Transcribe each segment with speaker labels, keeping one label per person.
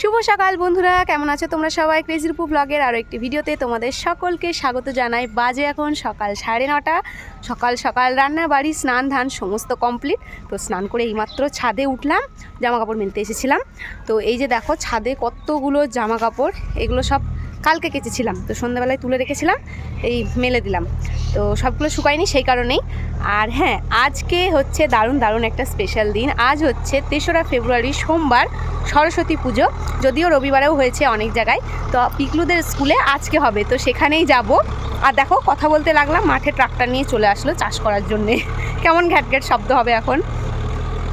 Speaker 1: শুভ সকাল বন্ধুরা, কেমন আছো তোমরা সবাই? ক্রেজিরপু ব্লগের আরও একটি ভিডিওতে তোমাদের সকলকে স্বাগত জানাই। বাজে এখন সকাল সাড়ে নটা। সকাল সকাল রান্না, বাড়ি, স্নান, ধান সমস্ত কমপ্লিট তো স্নান করে এইমাত্র ছাদে উঠলাম জামা কাপড় মেলতে এসেছিলাম। তো এই যে দেখো, ছাদে কতগুলো জামা কাপড় এগুলো সব কালকে কেচেছিলাম, তো সন্ধ্যাবেলায় তুলে রেখেছিলাম, এই মেলে দিলাম। তো সবগুলো শুকায়নি সেই কারণেই। আর হ্যাঁ আজকে হচ্ছে দারুণ দারুণ একটা স্পেশাল দিন। আজ হচ্ছে তেসরা ফেব্রুয়ারি, সোমবার সরস্বতী পুজো। যদিও রবিবারেও হয়েছে অনেক জায়গায়, তো পিকলুদের স্কুলে আজকে হবে, তো সেখানেই যাব। আর দেখো, কথা বলতে লাগলাম, মাঠে ট্রাক্টর নিয়ে চলে আসলো চাষ করার জন্যে। কেমন ঘ্যাট ঘ্যাট শব্দ হবে এখন।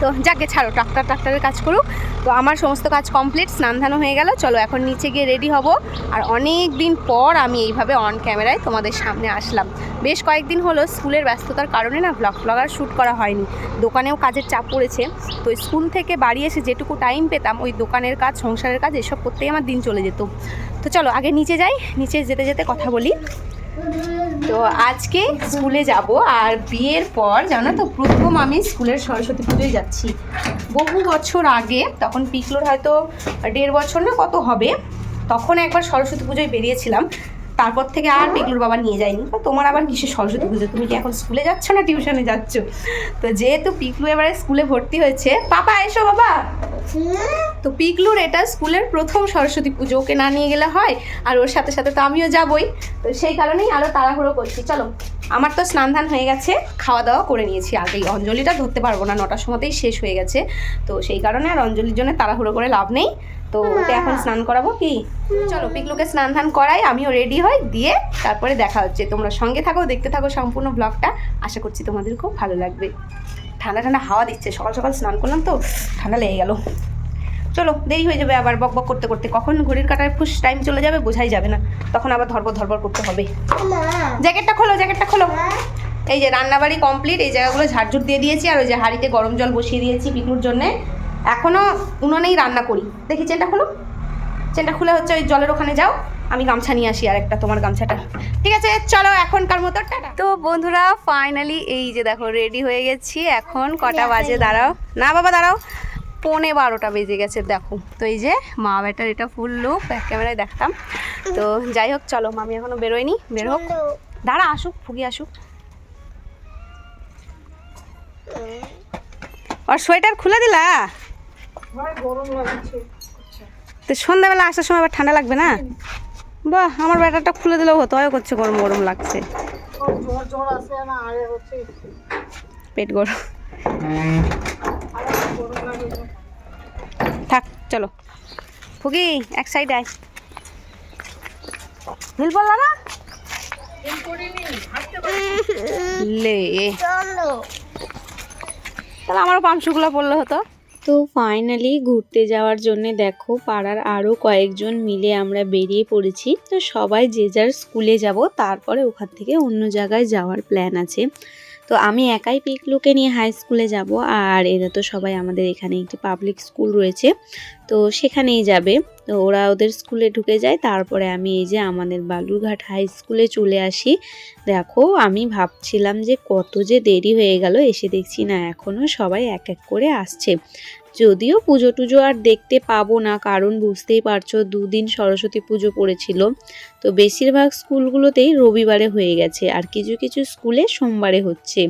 Speaker 1: তো যাকে ছাড়ো, ট্রাক্টর ট্রাক্টরের কাজ করুক। তো আমার সমস্ত কাজ কমপ্লিট স্নান হয়ে গেল। চলো এখন নিচে গিয়ে রেডি হব। আর অনেক দিন পর আমি এইভাবে অন ক্যামেরায় তোমাদের সামনে আসলাম। বেশ কয়েকদিন হলো স্কুলের ব্যস্ততার কারণে না ব্লগ ব্লগ আর শ্যুট করা হয়নি। দোকানেও কাজের চাপ পড়েছে। তো স্কুল থেকে বাড়ি এসে যেটুকু টাইম পেতাম, ওই দোকানের কাজ, সংসারের কাজ, এসব করতেই আমার দিন চলে যেত। তো চলো আগে নিচে যাই। নিচে যেতে যেতে কথা বলি। তো আজকে স্কুলে যাব আর বিয়ের পর, জানো তো, প্রথম আমি স্কুলের সরস্বতী পুজোয় যাচ্ছি। বহু বছর আগে, তখন পিকলোর হয়তো দেড় বছর না কত হবে, তখন একবার সরস্বতী পুজোয় বেরিয়েছিলাম। তারপর থেকে আর পিকলুর বাবা নিয়ে যায়নি। তো তোমার আবার কিসে সরস্বতী পুজো? তুমি কি এখন স্কুলে যাচ্ছ না টিউশনে যাচ্ছ? তো যেহেতু পিকলু এবারে স্কুলে ভর্তি হয়েছে, পাপা, এসো বাবা। তো পিকলুর এটা স্কুলের প্রথম সরস্বতী পুজো। ওকে না নিয়ে গেলে হয়, আর ওর সাথে সাথে তো আমিও যাবই। তো সেই কারণেই আরও তাড়াহুড়ো করছি। চলো, আমার তো স্নান ধান হয়ে গেছে, খাওয়া দাওয়া করে নিয়েছি আগেই। অঞ্জলিটা ধরতে পারব না, নটার সময়তেই শেষ হয়ে গেছে। তো সেই কারণে আর অঞ্জলির জন্য তাড়াহুড়ো করে লাভ নেই। তো ওকে এখন স্নান করাবো কি? চলো পিকলুকে স্নান ধান করাই, আমিও রেডি হই, দিয়ে তারপরে দেখা হচ্ছে। তোমরা সঙ্গে থাকো, দেখতে থাকো সম্পূর্ণ ব্লগটা। আশা করছি তোমাদের খুব ভালো লাগবে। ঠান্ডা ঠান্ডা হাওয়া দিচ্ছে, সকাল সকাল স্নান করলাম তো, ঠান্ডা লেগে গেল। চলো দেরি হয়ে যাবে আবার বক বক করতে করতে। কখন ঘড়ির কাটায় ফুস টাইম চলে যাবে বোঝাই যাবে না। তখন আবার ধরবর ধরবর করতে হবে। জ্যাকেটটা খোলো জ্যাকেটটা খোলো। এই যে রান্নাবাড়ি কমপ্লিট এই জায়গাগুলো ঝাড়ঝুট দিয়ে দিয়েছি আর ওই যে হাঁড়িতে গরম জল বসিয়ে দিয়েছি পিকুর জন্যে। এখনও উনুনেই রান্না করি। দেখি চেনটা খোলো। চেনটা খুলে হচ্ছে ওই জলের ওখানে যাও। আমি গামছা নিয়ে আসি আর একটা তোমার গামছাটা। ঠিক আছে চলো এখনকার মতো টাটা। তো বন্ধুরা ফাইনালি এই যে দেখো রেডি হয়ে গেছি। এখন কটা বাজে দাঁড়াও। না বাবা দাঁড়াও। পৌনে বারোটা বেজে গেছে দেখো। তো এই যে মা বেটার এটা ফুল লুক ব্যাক ক্যামেরায় দেখতাম। তো যাই হোক চলো মামি এখনও বেরোয়নি বের হোক। দাঁড়া আসুক ফুগি আসুক। আর সোয়েটার খুলে দিলা? তো সন্ধ্যাবেলা আসার সময় আবার ঠান্ডা লাগবে না? বাহ আমার ব্যাটারটা খুলে দিলেও হতো হয় করছে গরম গরম লাগছে। পেট গরম। থাক, চলো। ফুগি, এক সাইড আয়। লে। তাহলে আমারও পামশুগুলো পড়লে হতো।
Speaker 2: তো ফাইনালি ঘুরতে যাওয়ার জন্য দেখো পাড়ার আরও কয়েকজন মিলে আমরা বেরিয়ে পড়েছি। তো সবাই যে যার স্কুলে যাব, তারপরে ওখান থেকে অন্য জায়গায় যাওয়ার প্ল্যান আছে। তো আমি একাই পিকলুকে নিয়ে হাই স্কুলে যাব আর এরা তো সবাই আমাদের এখানে একটি পাবলিক স্কুল রয়েছে, তো সেখানেই যাবে। তো ওরা ওদের স্কুলে ঢুকে যায়, তারপরে আমি এই যে আমাদের বালুরঘাট হাই স্কুলে চলে আসি। দেখো, আমি ভাবছিলাম যে কত যে দেরি হয়ে গেল, এসে দেখছি না এখনও সবাই এক এক করে আসছে। যদিও পুজো টুজো আর দেখতে পাবো না, কারণ বুঝতেই পারছ দুদিন সরস্বতী পুজো পড়েছিল তো বেশিরভাগ স্কুলগুলোতেই রবিবারে হয়ে গেছে, আর কিছু কিছু স্কুলে সোমবারে হচ্ছে।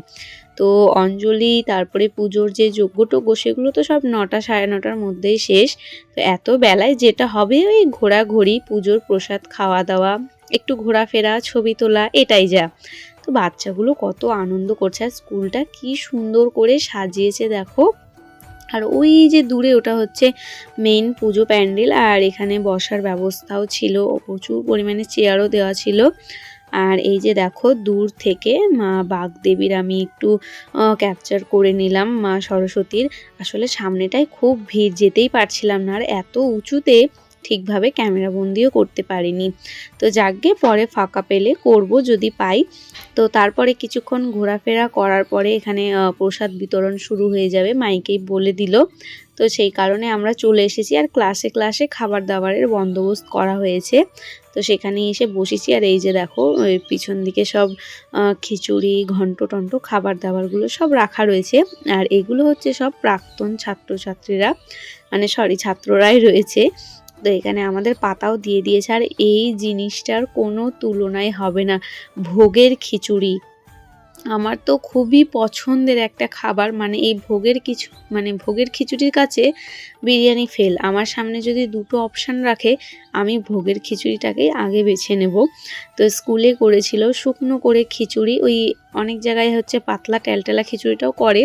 Speaker 2: তো অঞ্জলি, তারপরে পুজোর যে যজ্ঞটজ্ঞ সেগুলো তো সব নটা সাড়ে নটার মধ্যেই শেষ। তো এত বেলায় যেটা হবে ওই ঘোরাঘুরি, পুজোর প্রসাদ খাওয়া দাওয়া একটু ঘোরাফেরা, ছবি তোলা, এটাই যা। তো বাচ্চাগুলো কত আনন্দ করছে, আর স্কুলটা কি সুন্দর করে সাজিয়েছে দেখো। আর ওই যে দূরে ওটা হচ্ছে মেইন পুজো প্যান্ডেল, আর এখানে বসার ব্যবস্থাও ছিল। প্রচুর পরিমাণে চেয়ারও দেওয়া ছিল। আর এই যে দেখো, দূর থেকে মা বাগদেবীর আমি একটু ক্যাপচার করে নিলাম মা সরস্বতীর। আসলে সামনেটায় খুব ভিড়, যেতেই পারছিলাম না। আর এত উঁচুতে ঠিকভাবে ক্যামেরা বন্দিও করতে পারিনি। তো যাকগে, পরে ফাঁকা পেলে করব যদি পাই। তো তারপরে কিছুক্ষণ ঘোরাফেরা করার পরে এখানে প্রসাদ বিতরণ শুরু হয়ে যাবে মাইকেই বলে দিল। তো সেই কারণে আমরা চলে এসেছি আর ক্লাসে ক্লাসে খাবার দাবারের বন্দোবস্ত করা হয়েছে। তো সেখানে এসে বসেছি আর এই যে দেখো পিছন দিকে সব খিচুড়ি, ঘন্ট টন্ট খাবার দাবারগুলো সব রাখা রয়েছে। আর এগুলো হচ্ছে সব প্রাক্তন ছাত্রছাত্রীরা মানে সরি ছাত্ররাই রয়েছে। তো এখানে আমাদের পাতাও দিয়ে দিয়েছে, আর এই জিনিসটার কোনো তুলনাই হবে না। ভোগের খিচুড়ি। আমার তো খুবই পছন্দের একটা খাবার মানে এই ভোগের কিছু মানে ভোগের খিচুড়ির কাছে বিরিয়ানি ফেল। আমার সামনে যদি দুটো অপশান রাখে, আমি ভোগের খিচুড়িটাকেই আগে বেছে নেব। তো স্কুলে করেছিল শুকনো করে খিচুড়ি, ওই অনেক জায়গায় হচ্ছে পাতলা ট্যালটেলা খিচুড়িটাও করে।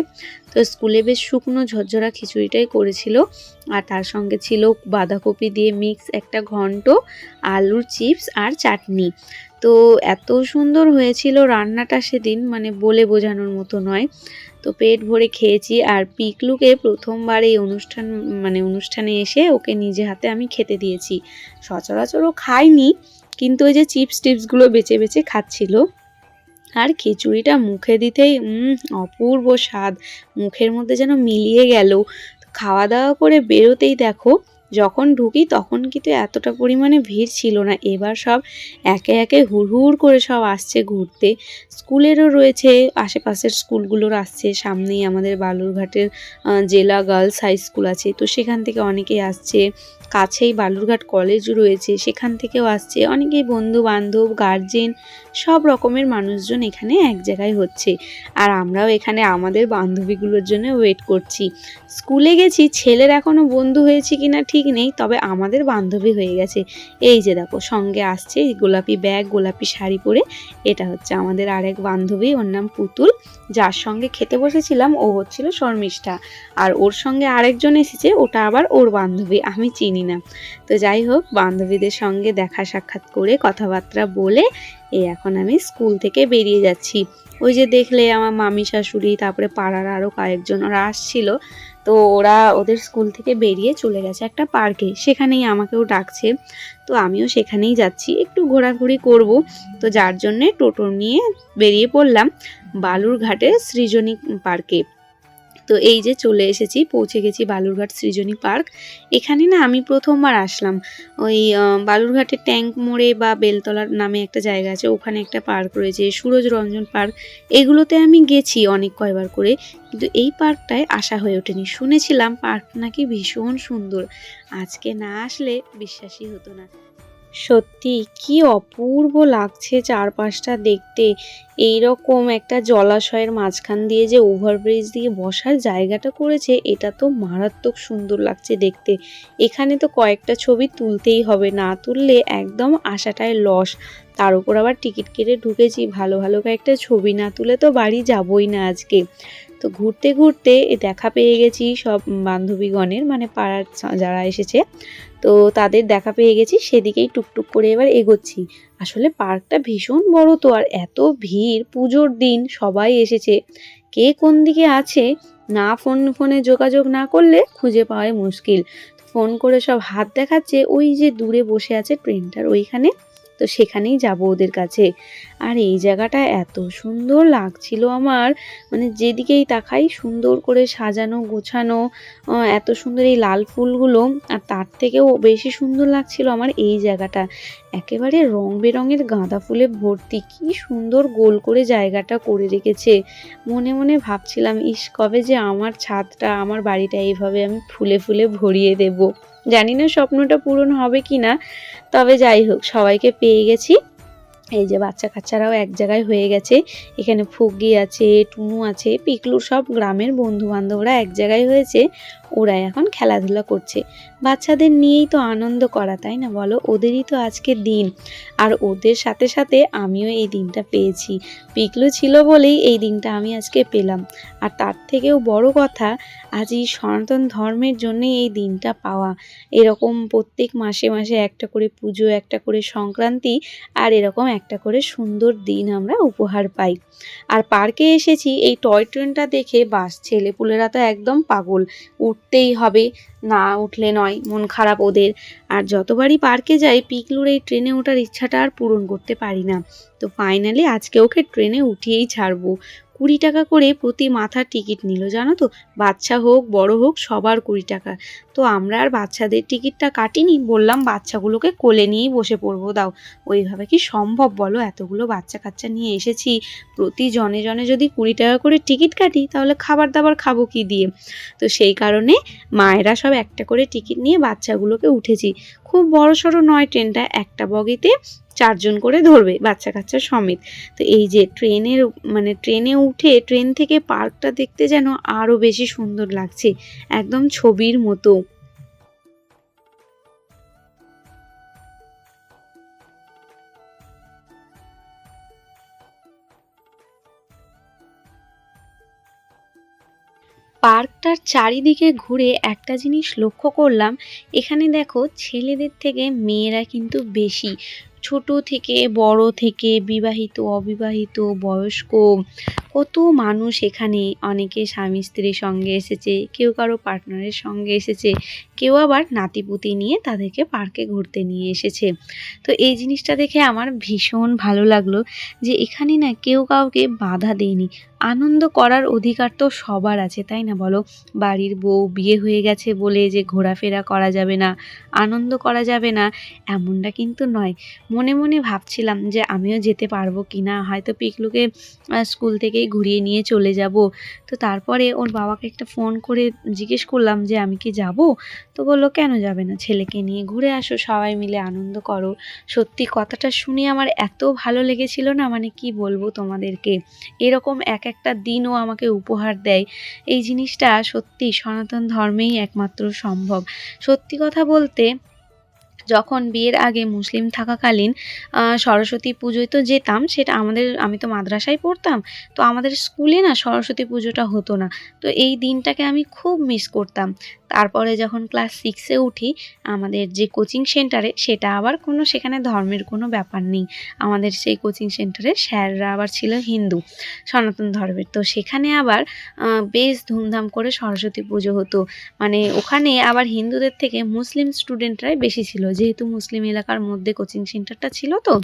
Speaker 2: তো স্কুলে বেশ শুকনো ঝরঝরা খিচুড়িটাই করেছিল। আর তার সঙ্গে ছিল বাঁধাকপি দিয়ে মিক্স একটা ঘন্ট, আলুর চিপস আর চাটনি। তো এত সুন্দর হয়েছিল রান্নাটা সেদিন মানে বলে বোঝানোর মতো নয়। তো পেট ভরে খেয়েছি আর পিকলুকে প্রথমবার এই অনুষ্ঠান মানে অনুষ্ঠানে এসে ওকে নিজে হাতে আমি খেতে দিয়েছি। সচরাচর ও কিন্তু ওই যে চিপস টিপসগুলো বেছে বেছে খাচ্ছিল। আর খিচুড়িটা মুখে দিতেই অপূর্ব স্বাদ। মুখের মধ্যে যেন মিলিয়ে গেল। খাওয়া দাওয়া করে বেরোতেই দেখো যখন ঢুকি তখন কিন্তু এতটা পরিমাণে ভিড় ছিল না। এবার সব একে একে হুড়হুড় করে সব আসছে ঘুরতে। স্কুলেরও রয়েছে, আশেপাশের স্কুলগুলোর আসছে। সামনেই আমাদের বালুরঘাটের জেলা গার্লস হাই স্কুল আছে। তো সেখান থেকে অনেকেই আসছে। কাছেই বালুরঘাট কলেজ রয়েছে, সেখান থেকেও আসছে। অনেকেই বন্ধু বান্ধব গার্জেন সব রকমের মানুষজন এখানে এক জায়গায় হচ্ছে। আর আমরাও এখানে আমাদের বান্ধবীগুলোর জন্য ওয়েট করছি। স্কুলে গেছি, ছেলের এখনও বন্ধু হয়েছে কিনা ঠিক নেই, তবে আমাদের বান্ধবী হয়ে গেছে। এই যে দেখো, সঙ্গে আসছে গোলাপি ব্যাগ, গোলাপি শাড়ি পরে। এটা হচ্ছে আমাদের আরেক বান্ধবী, ওর নাম পুতুল। যার সঙ্গে খেতে বসেছিলাম, ও হচ্ছিল শর্মিষ্ঠা। আর ওর সঙ্গে আরেকজন এসেছে, ওটা আবার ওর বান্ধবী, আমি চিনি না। তো যাই হোক, বান্ধবীদের সঙ্গে দেখা সাক্ষাৎ করে কথাবার্তা বলে এ এখন আমি স্কুল থেকে বেরিয়ে যাচ্ছি। ওই যে দেখলে আমার মামি শাশুড়ি, তারপরে পাড়ার আরও কয়েকজন ওরা আসছিল। তো ওরা ওদের স্কুল থেকে বেরিয়ে চলে গেছে একটা পার্কে। সেখানেই আমাকেও ডাকছে। তো আমিও সেখানেই যাচ্ছি। একটু ঘোরাঘুরি করব। তো যার জন্যে টোটো নিয়ে বেরিয়ে পড়লাম বালুরঘাটের সৃজনী পার্কে। তো এই যে চলে এসেছি, পৌঁছে গেছি বালুরঘাট সৃজনী পার্ক। এখানে না আমি প্রথমবার আসলাম। ওই বালুরঘাটের ট্যাঙ্ক মোড়ে বা বেলতলার নামে একটা জায়গা আছে, ওখানে একটা পার্ক রয়েছে, সুরজ রঞ্জন পার্ক। এগুলোতে আমি গেছি অনেক কয়বার করে, কিন্তু এই পার্কটায় আসা হয়ে ওঠেনি। শুনেছিলাম পার্ক নাকি ভীষণ সুন্দর। আজকে না আসলে বিশ্বাসই হতো না। সত্যি, কি অপূর্ব লাগছে চারপাশটা দেখতে। এই রকম একটা জলাশয়ের মাঝখান দিয়ে যে ওভারব্রিজ দিয়ে বসার জায়গাটা করেছে, এটা তো মারাত্মক সুন্দর লাগছে দেখতে। এখানে তো কয়েকটা ছবি তুলতেই হবে, না তুললে একদম আশাটায় লস। তার উপর আবার টিকিট কেটে ঢুকেছি, ভালো ভালো কয়েকটা ছবি না তুলে তো বাড়ি যাবই না আজকে। তো ঘুরতে ঘুরতে দেখা পেয়ে গেছি সব বান্ধবীগণের মানে পাড়ার যারা এসেছে। তো তাদের দেখা পেয়ে গেছি, সেদিকেই টুকটুক করে এবার এগোচ্ছি। আসলে পার্কটা ভীষণ বড় তো, আর এত ভিড়, পুজোর দিন সবাই এসেছে। কে কোন দিকে আছে, না ফোন, ফোনে যোগাযোগ না করলে খুঁজে পাওয়াই মুশকিল। ফোন করে সব হাত দেখাচ্ছে, ওই যে দূরে বসে আছে ট্রেনটার ওইখানে। তো সেখানেই যাব ওদের কাছে। আর এই জায়গাটা এত সুন্দর লাগছিল আমার। মানে যেদিকেই তাকাই সুন্দর করে সাজানো, গোছানো এত সুন্দর এই লাল ফুলগুলো, আর তার থেকেও বেশি সুন্দর লাগছিল আমার এই জায়গাটা। একেবারে রং বেরঙের গাঁদা ফুলে ভর্তি। কি সুন্দর গোল করে জায়গাটা করে রেখেছে। মনে মনে ভাবছিলাম, ইস, কবে যে আমার ছাদটা, আমার বাড়িটা এইভাবে আমি ফুলে ফুলে ভরিয়ে দেব। জানি না স্বপ্নটা পূরণ হবে কি না তবে যাই হোক, সবাইকে পেয়ে গেছি। এই যে বাচ্চা কাচ্চারাও এক জায়গায় হয়ে গেছে, এখানে ফুগি আছে, টুনু আছে, পিকলু সব গ্রামের বন্ধু বান্ধবরা এক জায়গায় হয়েছে। ওরা এখন খেলাধুলা করছে। বাচ্চাদের নিয়েই তো আনন্দ করা, তাই না বলো? ওদেরই তো আজকে দিন। আর ওদের সাথে সাথে আমিও এই দিনটা পেয়েছি। পিকলু ছিল বলেই এই দিনটা আমি আজকে পেলাম। আর তার থেকেও বড় কথা, আজ এই সনাতন ধর্মের জন্যে এই দিনটা পাওয়া। এরকম প্রত্যেক মাসে মাসে একটা করে পুজো, একটা করে সংক্রান্তি, আর এরকম একটা করে সুন্দর দিন আমরা উপহার পাই। আর পার্কে এসেছি, এই টয় ট্রেনটা দেখে বাস, ছেলেপুলেরা তো একদম পাগল। উঠতেই হবে। না উঠলে নয়, মন খারাপ ওদের। আর যতবারই পার্কে যাই, পিকলুর এই ট্রেনে ওঠার ইচ্ছাটা আর পূরণ করতে পারি না। তো ফাইনালি আজকে ওকে ট্রেনে উঠিয়েই ছাড়বো। কুড়ি টাকা করে প্রতি মাথার টিকিট নিল, জানো তো? বাচ্চা হোক, বড় হোক, সবার কুড়ি টাকা। তো আমরা আর বাচ্চাদের টিকিটটা কাটিনি, বললাম বাচ্চাগুলোকে কোলে নিয়েই বসে পড়ব, দাও। ওইভাবে কি সম্ভব বলো? এতগুলো বাচ্চা কাচ্চা নিয়ে এসেছি প্রতি জনে জনে যদি কুড়ি টাকা করে টিকিট কাটি, তাহলে খাবার দাবার খাব কি দিয়ে? তো সেই কারণে মায়েরা সব একটা করে টিকিট নিয়ে বাচ্চাগুলোকে উঠেছি। খুব বড় সড়ো নয় ট্রেনটা, একটা বগিতে চারজন করে ধরবে বাচ্চা কাচ্চা সমেত। তো এই যে ট্রেনের মানে ট্রেনে উঠে, ট্রেন থেকে পার্কটা দেখতে যেন আরও বেশি সুন্দর লাগছে, একদম ছবির মতো। পার্কটার চারিদিকে ঘুরে একটা জিনিস লক্ষ্য করলাম, এখানে দেখো ছেলেদের থেকে মেয়েরা কিন্তু বেশি। ছোট থেকে বড় থেকে বিবাহিত, অবিবাহিত, বয়স্ক কত মানুষ এখানে অনেকে স্বামী স্ত্রীর সঙ্গে এসেছে, কেউ কারও পার্টনারের সঙ্গে এসেছে, কেউ আবার নাতিপুতি নিয়ে তাদেরকে পার্কে ঘুরতে নিয়ে এসেছে। তো এই জিনিসটা দেখে আমার ভীষণ ভালো লাগল যে এখানে না কেউ কাউকে বাধা দেয়নি। আনন্দ করার অধিকার তো সবার আছে, তাই না বলো? বাড়ির বউ বিয়ে হয়ে গেছে বলে যে ঘোরাফেরা করা যাবে না, আনন্দ করা যাবে না, এমনটা কিন্তু নয়। মনে মনে ভাবছিলাম যে আমিও যেতে পারব কি না হয়তো পিকলুকে স্কুল থেকেই ঘুরিয়ে নিয়ে চলে যাব। তো তারপরে ওর বাবাকে একটা ফোন করে জিজ্ঞেস করলাম যে আমি কি যাব? তো বলল, কেন যাবে না? ছেলেকে নিয়ে ঘুরে আসো, সবাই মিলে আনন্দ করো। সত্যি কথাটা শুনে আমার এত ভালো লেগেছিল না মানে কি বলব তোমাদেরকে? এরকম এক একটা দিনও আমাকে উপহার দেয়। এই জিনিসটা সত্যি সনাতন ধর্মেই একমাত্র সম্ভব। সত্যি কথা বলতে, যখন বিয়ের আগে মুসলিম থাকাকালীন সরস্বতী পুজোয় তো যেতাম, সেটা আমাদের, আমি তো মাদ্রাসায় পড়তাম, তো আমাদের স্কুলে না সরস্বতী পুজোটা হতো না। তো এই দিনটাকে আমি খুব মিস করতাম। তারপরে যখন ক্লাস সিক্সে উঠি, আমাদের যে কোচিং সেন্টারে সেটা আবার কোনো, সেখানে ধর্মের কোনো ব্যাপার নেই। আমাদের সেই কোচিং সেন্টারে স্যাররা আবার ছিল হিন্দু, সনাতন ধর্মের। তো সেখানে আবার বেশ ধুমধাম করে সরস্বতী পুজো হতো। মানে ওখানে আবার হিন্দুদের থেকে মুসলিম স্টুডেন্টরাই বেশি ছিল। যেহেতু মুসলিম এলাকার মধ্যে কোচিং সেন্টারটা ছিল তো,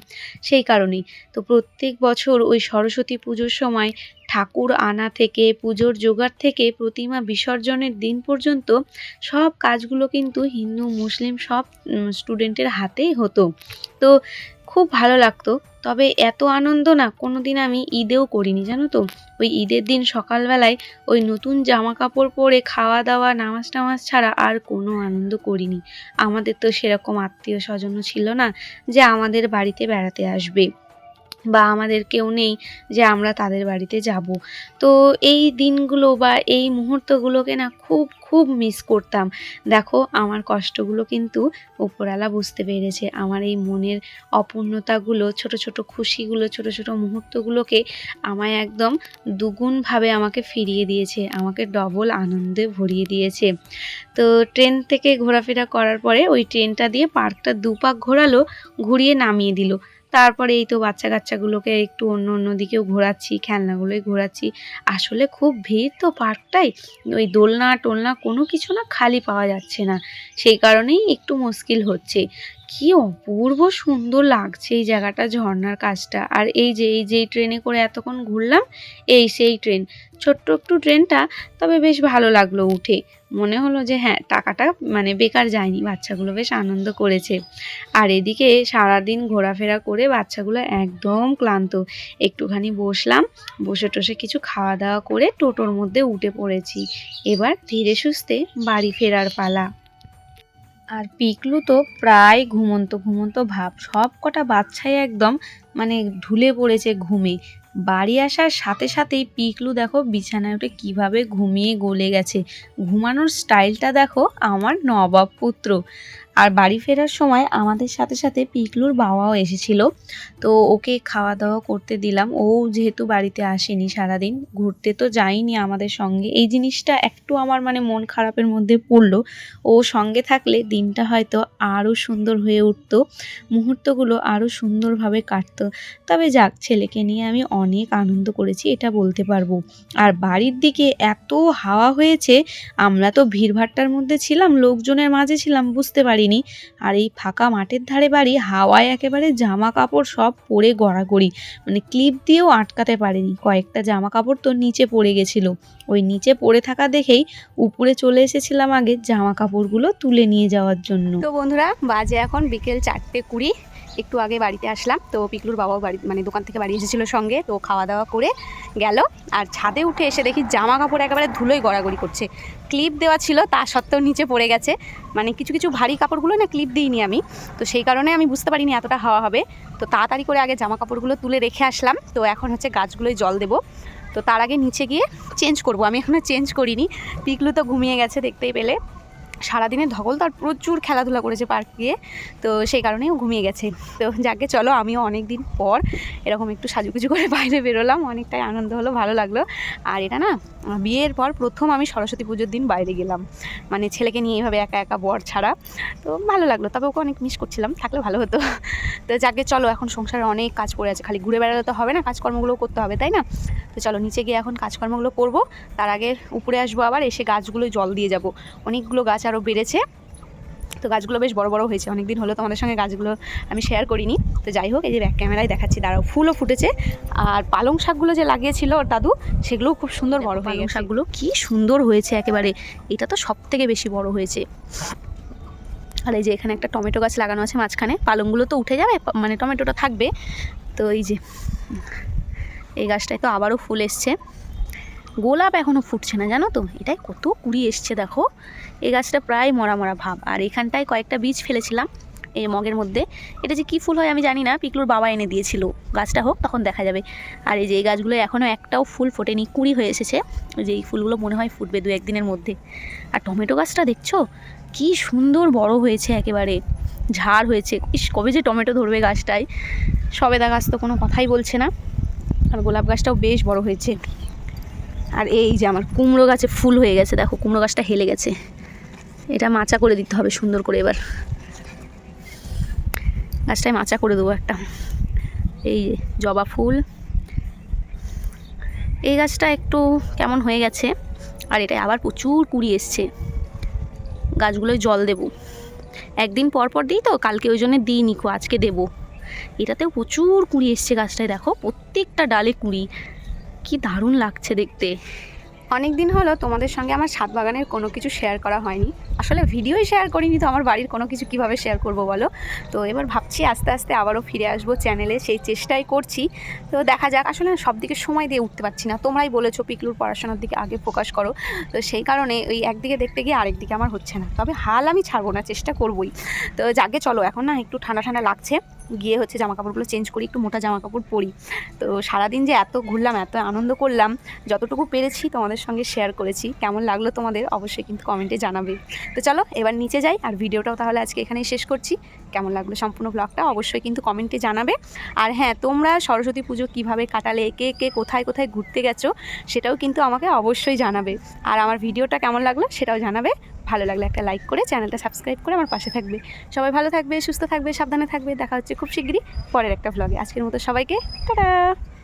Speaker 2: সেই কারণেই। তো প্রত্যেক বছর ওই সরস্বতী পুজোর সময় ঠাকুর আনা থেকে, পুজোর জোগাড় থেকে, প্রতিমা বিসর্জনের দিন পর্যন্ত সব কাজগুলো কিন্তু হিন্দু, মুসলিম সব স্টুডেন্টের হাতেই হতো। তো খুব ভালো লাগতো। তবে এত আনন্দ না কোনো দিন আমি ঈদেও করিনি, জানো তো? ওই ঈদের দিন সকালবেলায় ওই নতুন জামা কাপড় পরে খাওয়া দাওয়া নামাজ টামাজ ছাড়া আর কোনো আনন্দ করিনি। আমাদের তো সেরকম আত্মীয় স্বজনও ছিল না যে আমাদের বাড়িতে বেড়াতে আসবে। বা আমাদের কেউ নেই যে আমরা তাদের বাড়িতে যাব। তো এই দিনগুলো বা এই মুহূর্তগুলোকে না খুব খুব মিস করতাম। দেখো, আমার কষ্টগুলো কিন্তু উপরালা বুঝতে পেরেছে। আমার এই মনের অপূর্ণতাগুলো, ছোট ছোট খুশিগুলো, ছোট ছোট মুহূর্তগুলোকে আমায় একদম দুগুণভাবে আমাকে ফিরিয়ে দিয়েছে। আমাকে ডবল আনন্দে ভরিয়ে দিয়েছে। তো ট্রেন থেকে ঘোরাফেরা করার পরে ওই ট্রেনটা দিয়ে পার্কটা দুপাক ঘোরালো, ঘুরিয়ে নামিয়ে দিল। তারপরে এই তো বাচ্চা কাচ্চাগুলোকে একটু অন্য অন্য দিকেও ঘোরাচ্ছি, খেলনাগুলোই ঘোরাচ্ছি। আসলে খুব ভিড় তো পার্কটাই ওই দোলনা টোলনা কোনো কিছু না খালি পাওয়া যাচ্ছে না। সেই কারণেই একটু মুশকিল হচ্ছে। কি অপূর্ব সুন্দর লাগছে এই জায়গাটা ঝর্নার কাজটা। আর এই যে এই যে ট্রেনে করে এতক্ষণ ঘুরলাম, এই সেই ট্রেন ছোট্ট একটু ট্রেনটা তবে বেশ ভালো লাগল উঠে। মনে হলো যে হ্যাঁ টাকাটা মানে বেকার যায়নি, বাচ্চাগুলো বেশ আনন্দ করেছে। আর এদিকে সারাদিন ঘোরাফেরা করে বাচ্চাগুলো একদম ক্লান্ত। একটুখানি বসলাম, বসে টসে কিছু খাওয়া দাওয়া করে টোটোর মধ্যে উঠে পড়েছি। এবার ধীরে সুস্থে বাড়ি ফেরার পালা। আর পিকলু তো প্রায় ঘুমন্ত ঘুমন্ত ভাব। সব কটা বাচ্চাই একদম মানে ঢুলে পড়েছে ঘুমে। বাড়ি আসার সাথে সাথেই পিকলু দেখো বিছানায় উঠে কীভাবে ঘুমিয়ে গলে গেছে। ঘুমানোর স্টাইলটা দেখো আমার নবাব পুত্র। আর বাড়ি ফেরার সময় আমাদের সাথে সাথে পিকলুর বাবাও এসেছিল। তো ওকে খাওয়া দাওয়া করতে দিলাম। ও যেহেতু বাড়িতে আসেনি সারাদিন, ঘুরতে তো যায়নি আমাদের সঙ্গে। এই জিনিসটা একটু আমার মানে মন খারাপের মধ্যে পড়ল। ও সঙ্গে থাকলে দিনটা হয়তো আরও সুন্দর হয়ে উঠতো, মুহূর্তগুলো আরও সুন্দরভাবে কাটতো। তবে যাক, ছেলেকে নিয়ে আমি অনেক আনন্দ করেছি, এটা বলতে পারব। আর বাড়ির দিকে এত হাওয়া হয়েছে, আমরা তো ভিড়ভাট্টার মধ্যে ছিলাম, লোকজনের মাঝে ছিলাম, বুঝতে পারিনি আর এই ফাঁকা মাঠের ধারে বাড়ি হাওয়ায় একেবারে জামা কাপড় সব পরে গড়াগড়ি। মানে ক্লিপ দিয়েও আটকাতে পারিনি। কয়েকটা জামা কাপড় তো নিচে পড়ে গেছিল। ওই নিচে পড়ে থাকা দেখেই উপরে চলে এসেছিলাম আগে জামা কাপড়গুলো তুলে নিয়ে যাওয়ার জন্য।
Speaker 1: তো বন্ধুরা, বাজে এখন বিকেল চারটে কুড়ি। একটু আগে বাড়িতে আসলাম, তো পিকলুর বাবাও বাড়ি মানে দোকান থেকে বাড়ি এসেছিল সঙ্গে, তো খাওয়া দাওয়া করে গেল। আর ছাদে উঠে এসে দেখি জামা কাপড় একেবারে ধুলোই গড়াগড়ি করছে। ক্লিপ দেওয়া ছিল, তা সত্ত্বেও নিচে পড়ে গেছে। মানে কিছু কিছু ভারী কাপড়গুলো না ক্লিপ দিইনি আমি। তো সেই কারণে আমি বুঝতে পারিনি এতটা হাওয়া হবে। তো তাড়াতাড়ি করে আগে জামা কাপড়গুলো তুলে রেখে আসলাম। তো এখন হচ্ছে গাছগুলোয় জল দেবো। তো তার আগে নিচে গিয়ে চেঞ্জ করব। আমি এখনও চেঞ্জ করিনি। পিকলু তো ঘুমিয়ে গেছে দেখতেই পেলে। সারাদিনে ধকল তার প্রচুর খেলাধুলা করেছে পার্ক গিয়ে, তো সেই কারণেই ও ঘুমিয়ে গেছে। তো যাকে চলো, আমিও অনেক দিন পর এরকম একটু সাজুগুজু করে বাইরে বেরোলাম, অনেকটাই আনন্দ হলো, ভালো লাগল। আর এটা না, বিয়ের পর প্রথম আমি সরস্বতী পুজোর দিন বাইরে গেলাম। মানে ছেলেকে নিয়ে এইভাবে একা একা বর ছাড়া। তো ভালো লাগল, তবে ওকে অনেক মিস করছিলাম, থাকলে ভালো হতো। তো যাকে চলো, এখন সংসারে অনেক কাজ পড়ে আছে, খালি ঘুরে বেড়ালে তো হবে না কাজকর্মগুলো করতে হবে, তাই না? তো চলো, নিচে গিয়ে এখন কাজকর্মগুলো করব, তার আগে উপরে আসব আবার, এসে গাছগুলো জল দিয়ে যাব। অনেকগুলো গাছ আরও বেড়েছে। তো গাছগুলো বেশ বড় বড় হয়েছে। অনেক দিন হলো তোমাদের সঙ্গে গাছগুলো আমি শেয়ার করিনি। তো যাই হোক এই যে ব্যাক ক্যামেরায় দেখাচ্ছি দাঁড়াও ফুলও ফুটেছে। আর পালং শাকগুলো যে লাগিয়েছিল ওর দাদু সেগুলোও খুব সুন্দর বড় পালং শাকগুলো কি সুন্দর হয়েছে একেবারে। এটা তো সব থেকে বেশি বড় হয়েছে। আর এই যে এখানে একটা টমেটো গাছ লাগানো আছে মাঝখানে পালংগুলো তো উঠে যাবে মানে টমেটোটা থাকবে। তো এই যে এই গাছটায় তো আবারও ফুল এসছে। গোলাপ এখনও ফুটছে না, জানো তো? এটাই কত কুড়ি এসছে, দেখো। এই গাছটা প্রায় মরা মরা ভাব। আর এখানটায় কয়েকটা বীজ ফেলেছিলাম এই মগের মধ্যে। এটা যে কী ফুল হয় আমি জানি না, পিকলুর বাবা এনে দিয়েছিল। গাছটা হোক, তখন দেখা যাবে। আর এই যে এই গাছগুলো এখনও একটাও ফুল ফোটেনি, কুড়ি হয়ে এসেছে। যে এই ফুলগুলো মনে হয় ফুটবে দু একদিনের মধ্যে। আর টমেটো গাছটা দেখছ? কি সুন্দর বড় হয়েছে একেবারে। ঝাড় হয়েছে। ইস, কবে যে টমেটো ধরবে গাছটায়। সবেদা গাছ তো কোনো কথাই বলছে না। আর গোলাপ গাছটাও বেশ বড় হয়েছে। আর এই যে আমার কুমড়ো গাছে ফুল হয়ে গেছে, দেখো কুমড়ো গাছটা হেলে গেছে। এটা মাচা করে দিতে হবে সুন্দর করে এবার। গাছটায় মাচা করে দেবো একটা। এই জবা ফুল। এই গাছটা একটু কেমন হয়ে গেছে, আর এটা আবার প্রচুর কুড়ি এসছে। গাছগুলোয় জল দেবো। একদিন পর পর দিই তো, কালকে ওই জন্য দিই নিকো আজকে দেবো। এটাতেও প্রচুর কুড়ি এসছে গাছটায়, দেখো প্রত্যেকটা ডালে কুড়ি। কি দারুণ লাগছে দেখতে। অনেক দিন হলো তোমাদের সঙ্গে আমার ছাদ বাগানের কোনো কিছু শেয়ার করা হয়নি। আসলে ভিডিওই শেয়ার করিনি তো আমার বাড়ির কোনো কিছু কীভাবে শেয়ার করব বলো? তো এবার ভাবছি আস্তে আস্তে আবারও ফিরে আসব চ্যানেলে সেই চেষ্টাই করছি। তো দেখা যাক, আসলে সব দিকে সময় দিয়ে উঠতে পারছি না। তোমরাই বলেছ পিকলুর পড়াশোনার দিকে আগে ফোকাস করো। তো সেই কারণে ওই একদিকে দেখতে গিয়ে আরেক দিকে আমার হচ্ছে না। তবে হাল আমি ছাড়বো না, চেষ্টা করবোই। তো যাকে চলো এখন না একটু ঠান্ডা ঠান্ডা লাগছে। গিয়ে হচ্ছে জামা কাপড়গুলো চেঞ্জ করি, একটু মোটা জামা কাপড় পরি। তো সারাদিন যে এত ঘুরলাম, এত আনন্দ করলাম, যতটুকু পেরেছি তোমাদের সঙ্গে শেয়ার করেছি। কেমন লাগল তোমাদের? অবশ্যই কিন্তু কমেন্টে জানাবে। তো চলো, এবার নিচে যাই আর ভিডিওটাও তাহলে আজকে এখানেই শেষ করছি। কেমন লাগল সম্পূর্ণ ব্লগটা অবশ্যই কিন্তু কমেন্টে জানাবে। আর হ্যাঁ তোমরা সরস্বতী পুজো কীভাবে কাটালে, কে কে কোথায় কোথায় ঘুরতে গেছো, সেটাও কিন্তু আমাকে অবশ্যই জানাবে। আর আমার ভিডিওটা কেমন লাগল সেটাও জানাবে। ভালো লাগলে একটা লাইক করে চ্যানেলটা সাবস্ক্রাইব করে আমার পাশে থাকবে। সবাই ভালো থাকবে, সুস্থ থাকবে, সাবধানে থাকবে। দেখা হচ্ছে খুব শিগগিরই পরের একটা ভ্লগে আজকের মতো সবাইকে, টাটা!